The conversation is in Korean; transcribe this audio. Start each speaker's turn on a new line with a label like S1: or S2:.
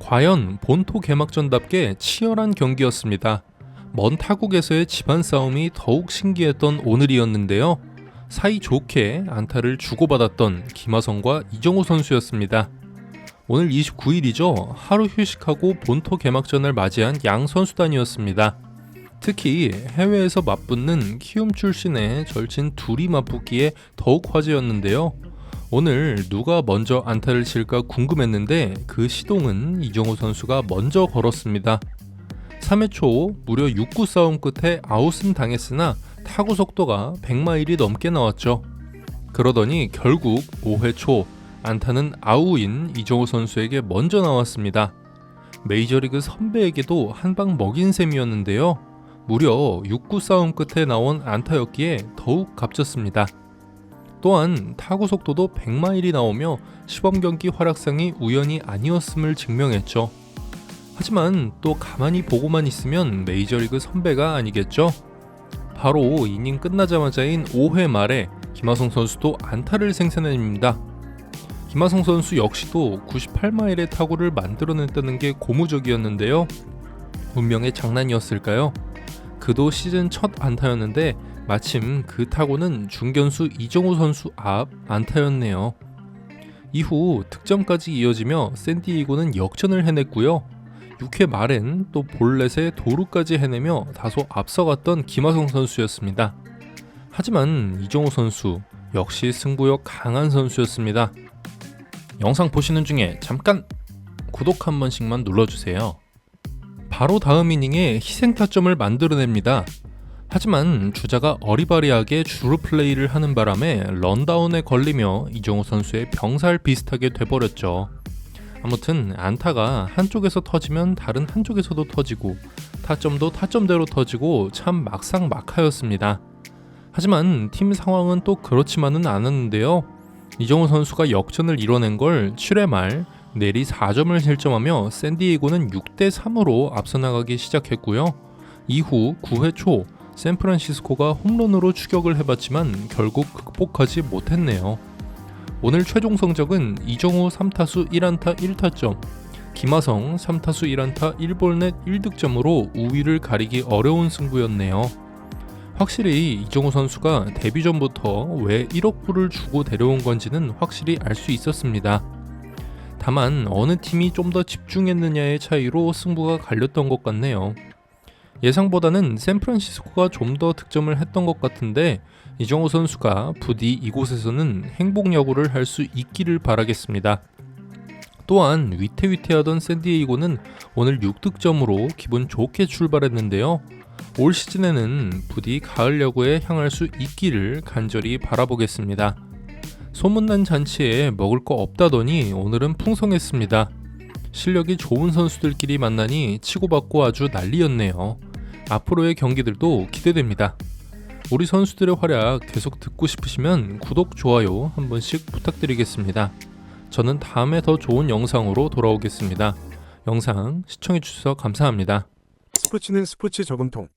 S1: 과연 본토 개막전답게 치열한 경기였습니다. 먼 타국에서의 집안 싸움이 더욱 신기했던 오늘이었는데요. 사이 좋게 안타를 주고받았던 김하성과 이정우 선수였습니다. 오늘 29일이죠. 하루 휴식하고 본토 개막전을 맞이한 양 선수단이었습니다. 특히 해외에서 맞붙는 키움 출신의 절친 둘이 맞붙기에 더욱 화제였는데요. 오늘 누가 먼저 안타를 칠까 궁금했는데 그 시동은 이정우 선수가 먼저 걸었습니다. 3회 초 무려 6구 싸움 끝에 아웃은 당했으나 타구 속도가 100마일이 넘게 나왔죠. 그러더니 결국 5회 초 안타는 아우인 이정우 선수에게 먼저 나왔습니다. 메이저리그 선배에게도 한방 먹인 셈이었는데요. 무려 6구 싸움 끝에 나온 안타였기에 더욱 값졌습니다. 또한 타구 속도도 100마일이 나오며 시범 경기 활약상이 우연이 아니었음을 증명했죠. 하지만 또 가만히 보고만 있으면 메이저리그 선배가 아니겠죠? 바로 이닝 끝나자마자인 5회 말에 김하성 선수도 안타를 생산해냅니다. 김하성 선수 역시도 98마일의 타구를 만들어냈다는 게 고무적이었는데요. 운명의 장난이었을까요? 그도 시즌 첫 안타였는데 마침 그 타구는 중견수 이정우 선수 앞 안타였네요. 이후 득점까지 이어지며 샌디에이고는 역전을 해냈고요. 6회 말엔 또 볼넷에 도루까지 해내며 다소 앞서갔던 김하성 선수였습니다. 하지만 이정우 선수 역시 승부욕 강한 선수였습니다. 영상 보시는 중에 잠깐 구독 한 번씩만 눌러주세요. 바로 다음 이닝에 희생 타점을 만들어냅니다. 하지만 주자가 어리바리하게 주루 플레이를 하는 바람에 런다운에 걸리며 이정우 선수의 병살 비슷하게 돼버렸죠. 아무튼 안타가 한쪽에서 터지면 다른 한쪽에서도 터지고 타점도 타점대로 터지고 참 막상 막하였습니다. 하지만 팀 상황은 또 그렇지만은 않았는데요. 이정우 선수가 역전을 이뤄낸 걸 7회 말 내리 4점을 실점하며 샌디에이고는 6대 3으로 앞서 나가기 시작했고요. 이후 9회 초 샌프란시스코가 홈런으로 추격을 해봤지만 결국 극복하지 못했네요. 오늘 최종 성적은 이정우 3타수 1안타 1타점, 김하성 3타수 1안타 1볼넷 1득점으로 우위를 가리기 어려운 승부였네요. 확실히 이정우 선수가 데뷔 전부터 왜 1억 불을 주고 데려온 건지는 확실히 알 수 있었습니다. 다만 어느 팀이 좀 더 집중했느냐의 차이로 승부가 갈렸던 것 같네요. 예상보다는 샌프란시스코가 좀 더 득점을 했던 것 같은데 이정우 선수가 부디 이곳에서는 행복 야구를 할 수 있기를 바라겠습니다. 또한 위태위태하던 샌디에이고는 오늘 6득점으로 기분 좋게 출발했는데요. 올 시즌에는 부디 가을 야구에 향할 수 있기를 간절히 바라보겠습니다. 소문난 잔치에 먹을 거 없다더니 오늘은 풍성했습니다. 실력이 좋은 선수들끼리 만나니 치고받고 아주 난리였네요. 앞으로의 경기들도 기대됩니다. 우리 선수들의 활약 계속 듣고 싶으시면 구독, 좋아요 한 번씩 부탁드리겠습니다. 저는 다음에 더 좋은 영상으로 돌아오겠습니다. 영상 시청해주셔서 감사합니다.
S2: 스포츠는 스포츠 저금통